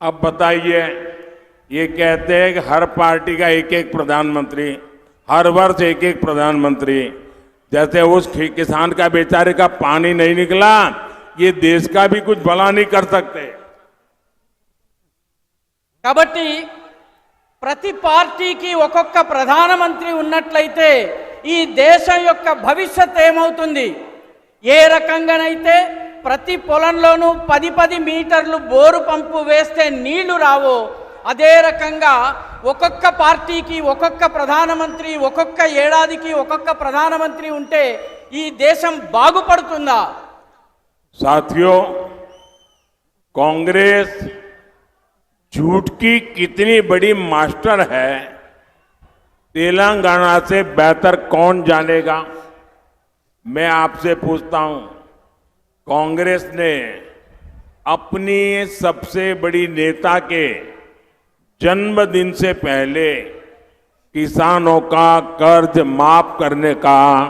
अब बताइए ये कहते हैं कि हर पार्टी का एक एक प्रधानमंत्री हर वर्ष एक एक प्रधानमंत्री जैसे उस कि- किसान का बेचारे का पानी नहीं निकला ये देश का भी कुछ भला नहीं कर सकते కాబట్టి ప్రతి పార్టీకి ఒక్కొక్క ప్రధానమంత్రి ఉన్నట్లయితే ఈ దేశం యొక్క భవిష్యత్ ఏమవుతుంది ఏ రకంగానైతే ప్రతి పొలంలోనూ పది పది మీటర్లు బోరు పంపు వేస్తే నీళ్లు రావో అదే రకంగా ఒక్కొక్క పార్టీకి ఒక్కొక్క ప్రధానమంత్రి ఒక్కొక్క ఏడాదికి ఒక్కొక్క ప్రధానమంత్రి ఉంటే ఈ దేశం బాగుపడుతుందా साथियों कांग्रेस झूठ की कितनी बड़ी मास्टर है तेलंगाना से बेहतर कौन जानेगा मैं आपसे पूछता हूं कांग्रेस ने अपनी सबसे बड़ी नेता के जन्मदिन से पहले किसानों का कर्ज माफ़ करने का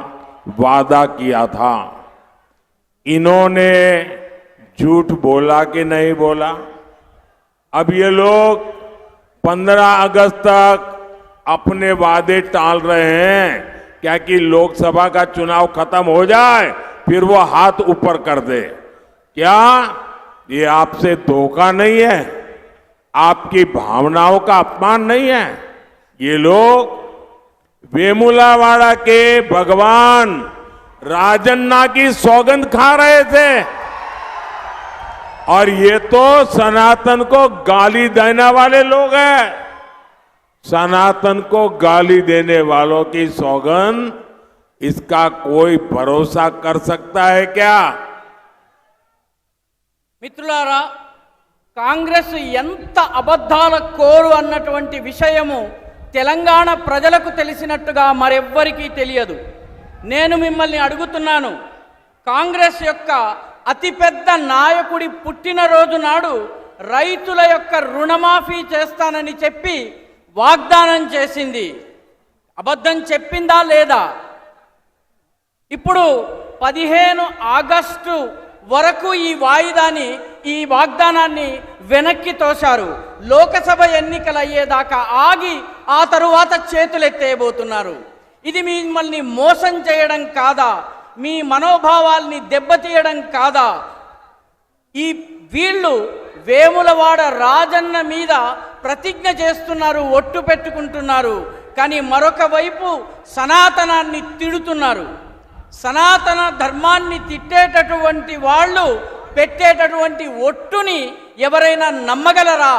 वादा किया था। इन्होंने झूठ बोला कि नहीं बोला? अब ये लोग 15 अगस्त तक अपने वादे टाल रहे हैं। क्या कि लोकसभा का चुनाव खत्म हो जाए? फिर वो हाथ ऊपर कर दे। क्या? ये आपसे धोखा नहीं है। आपकी भावनाओं का अपमान नहीं है। ये लोग वेमुलावाड़ा के भगवान राजन्ना की सौगंध खा रहे थे। और ये तो सनातन को गाली देने वाले लोग हैं। सनातन को गाली देने वालों की सौगंध इसका कोई भरोसा कर सकता है क्या మిత్రులారా కాంగ్రెస్ ఎంత అబద్ధాల కోరు అన్నటువంటి విషయము తెలంగాణ ప్రజలకు తెలిసినట్టుగా మరెవ్వరికీ తెలియదు నేను మిమ్మల్ని అడుగుతున్నాను కాంగ్రెస్ యొక్క అతిపెద్ద నాయకుడి పుట్టినరోజు నాడు రైతుల యొక్క రుణమాఫీ చేస్తానని చెప్పి వాగ్దానం చేసింది అబద్ధం చెప్పిందా లేదా ఇప్పుడు పదిహేను ఆగస్టు వరకు ఈ వాయిదాని ఈ వాగ్దానాన్ని వెనక్కి తోశారు. లోకసభ ఎన్నికలు అయ్యేదాకా ఆగి ఆ తరువాత చేతులెత్తేయబోతున్నారు. ఇది మిమ్మల్ని మోసం చేయడం కాదా? మీ మనోభావాల్ని దెబ్బతీయడం కాదా? ఈ వీళ్ళు వేములవాడ రాజన్న మీద ప్రతిజ్ఞ చేస్తున్నారు ఒట్టు పెట్టుకుంటున్నారు. కానీ మరొక వైపు సనాతనాన్ని తిడుతున్నారు. సనాతన ధర్మాన్ని తిట్టేటటువంటి వాళ్ళు పెట్టేటటువంటి ఒట్టుని ఎవరైనా నమ్మగలరా?